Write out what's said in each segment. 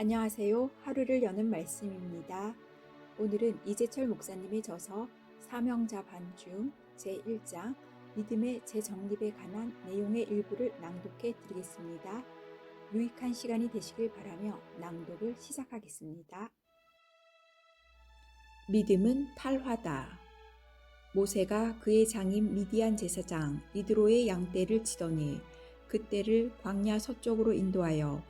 안녕하세요. 하루를 여는 말씀입니다. 오늘은 이재철 목사님의 저서 사명자 반중 제1장 믿음의 재정립에 관한 내용의 일부를 낭독해 드리겠습니다. 유익한 시간이 되시길 바라며 낭독을 시작하겠습니다. 믿음은 탈화다. 모세가 그의 장인 미디안 제사장 이드로의 양떼를 치더니 그때를 광야 서쪽으로 인도하여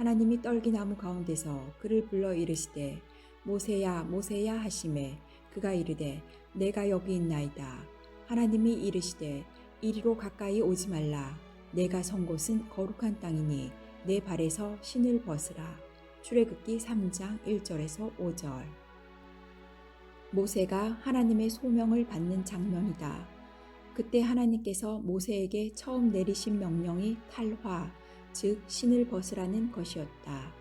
하나님이 떨기나무 가운데서 그를 불러 이르시되 모세야 모세야 하심에 그가 이르되 내가 여기 있나이다. 하나님이 이르시되 이리로 가까이 오지 말라. 내가 선 곳은 거룩한 땅이니 내 발에서 신을 벗으라. 출애굽기 3장 1절에서 5절. 모세가 하나님의 소명을 받는 장면이다. 그때 하나님께서 모세에게 처음 내리신 명령이 탈화, 즉 신을 벗으라는 것이었다.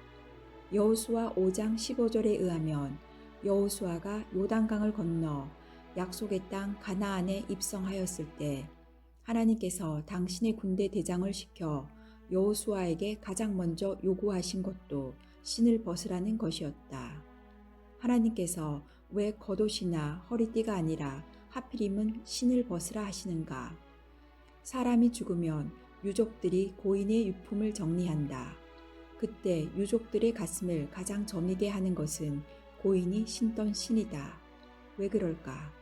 여호수아 5장 15절에 의하면 여호수아가 요단강을 건너 약속의 땅 가나안에 입성하였을 때 하나님께서 당신의 군대 대장을 시켜 여호수아에게 가장 먼저 요구하신 것도 신을 벗으라는 것이었다. 하나님께서 왜 겉옷이나 허리띠가 아니라 하필이면 신을 벗으라 하시는가? 사람이 죽으면 유족들이 고인의 유품을 정리한다. 그때 유족들의 가슴을 가장 저미게 하는 것은 고인이 신던 신이다. 왜 그럴까?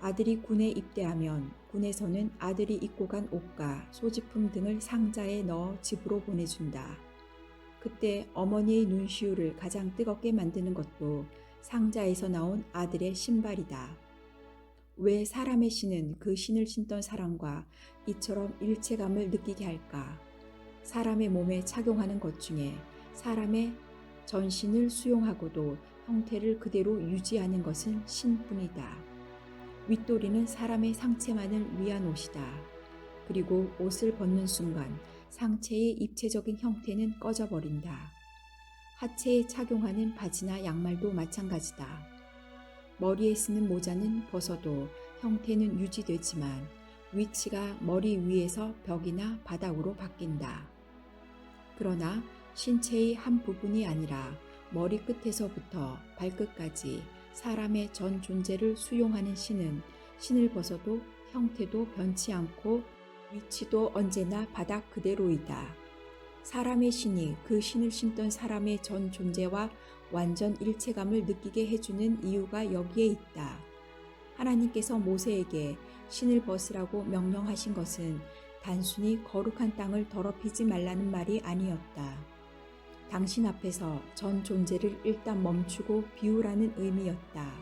아들이 군에 입대하면 군에서는 아들이 입고 간 옷과 소지품 등을 상자에 넣어 집으로 보내준다. 그때 어머니의 눈시울을 가장 뜨겁게 만드는 것도 상자에서 나온 아들의 신발이다. 왜 사람의 신은 그 신을 신던 사람과 이처럼 일체감을 느끼게 할까? 사람의 몸에 착용하는 것 중에 사람의 전신을 수용하고도 형태를 그대로 유지하는 것은 신뿐이다. 윗도리는 사람의 상체만을 위한 옷이다. 그리고 옷을 벗는 순간 상체의 입체적인 형태는 꺼져버린다. 하체에 착용하는 바지나 양말도 마찬가지다. 머리에 쓰는 모자는 벗어도 형태는 유지되지만 위치가 머리 위에서 벽이나 바닥으로 바뀐다. 그러나 신체의 한 부분이 아니라 머리 끝에서부터 발끝까지 사람의 전 존재를 수용하는 신은 신을 벗어도 형태도 변치 않고 위치도 언제나 바닥 그대로이다. 사람의 신이 그 신을 신던 사람의 전 존재와 완전 일체감을 느끼게 해주는 이유가 여기에 있다. 하나님께서 모세에게 신을 벗으라고 명령하신 것은 단순히 거룩한 땅을 더럽히지 말라는 말이 아니었다. 당신 앞에서 전 존재를 일단 멈추고 비우라는 의미였다.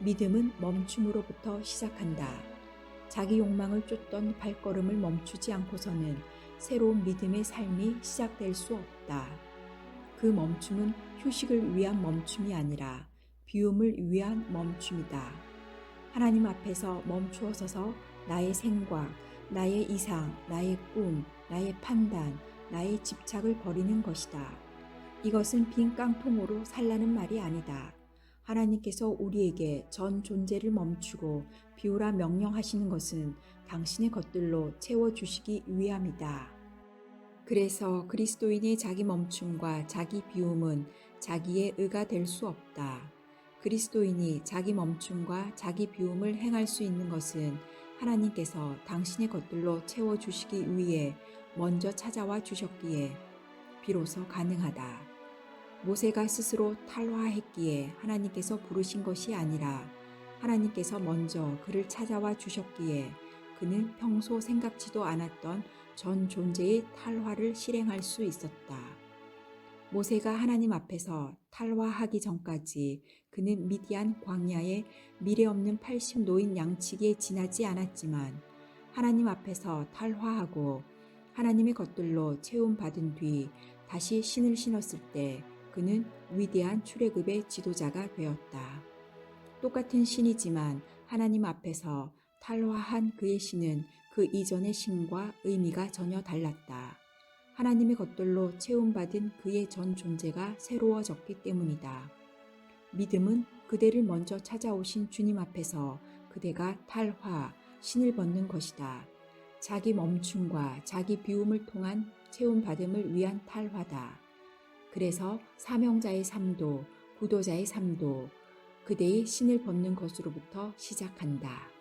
믿음은 멈춤으로부터 시작한다. 자기 욕망을 쫓던 발걸음을 멈추지 않고서는 새로운 믿음의 삶이 시작될 수 없다. 그 멈춤은 휴식을 위한 멈춤이 아니라 비움을 위한 멈춤이다. 하나님 앞에서 멈추어 서서 나의 생각, 나의 이상, 나의 꿈, 나의 판단, 나의 집착을 버리는 것이다. 이것은 빈 깡통으로 살라는 말이 아니다. 하나님께서 우리에게 전 존재를 멈추고 비우라 명령하시는 것은 당신의 것들로 채워주시기 위함이다. 그래서 그리스도인의 자기 멈춤과 자기 비움은 자기의 의가 될 수 없다. 그리스도인이 자기 멈춤과 자기 비움을 행할 수 있는 것은 하나님께서 당신의 것들로 채워주시기 위해 먼저 찾아와 주셨기에 비로소 가능하다. 모세가 스스로 탈화했기에 하나님께서 부르신 것이 아니라 하나님께서 먼저 그를 찾아와 주셨기에 그는 평소 생각지도 않았던 전 존재의 탈화를 실행할 수 있었다. 모세가 하나님 앞에서 탈화하기 전까지 그는 미디안 광야에 미래 없는 80 노인 양치기에 지나지 않았지만 하나님 앞에서 탈화하고 하나님의 것들로 채움 받은 뒤 다시 신을 신었을 때 그는 위대한 출애굽의 지도자가 되었다. 똑같은 신이지만 하나님 앞에서 탈화한 그의 신은 그 이전의 신과 의미가 전혀 달랐다. 하나님의 것들로 채움받은 그의 전 존재가 새로워졌기 때문이다. 믿음은 그대를 먼저 찾아오신 주님 앞에서 그대가 탈화, 신을 벗는 것이다. 자기 멈춤과 자기 비움을 통한 채움받음을 위한 탈화다. 그래서 사명자의 삶도 구도자의 삶도 그대의 신을 벗는 것으로부터 시작한다.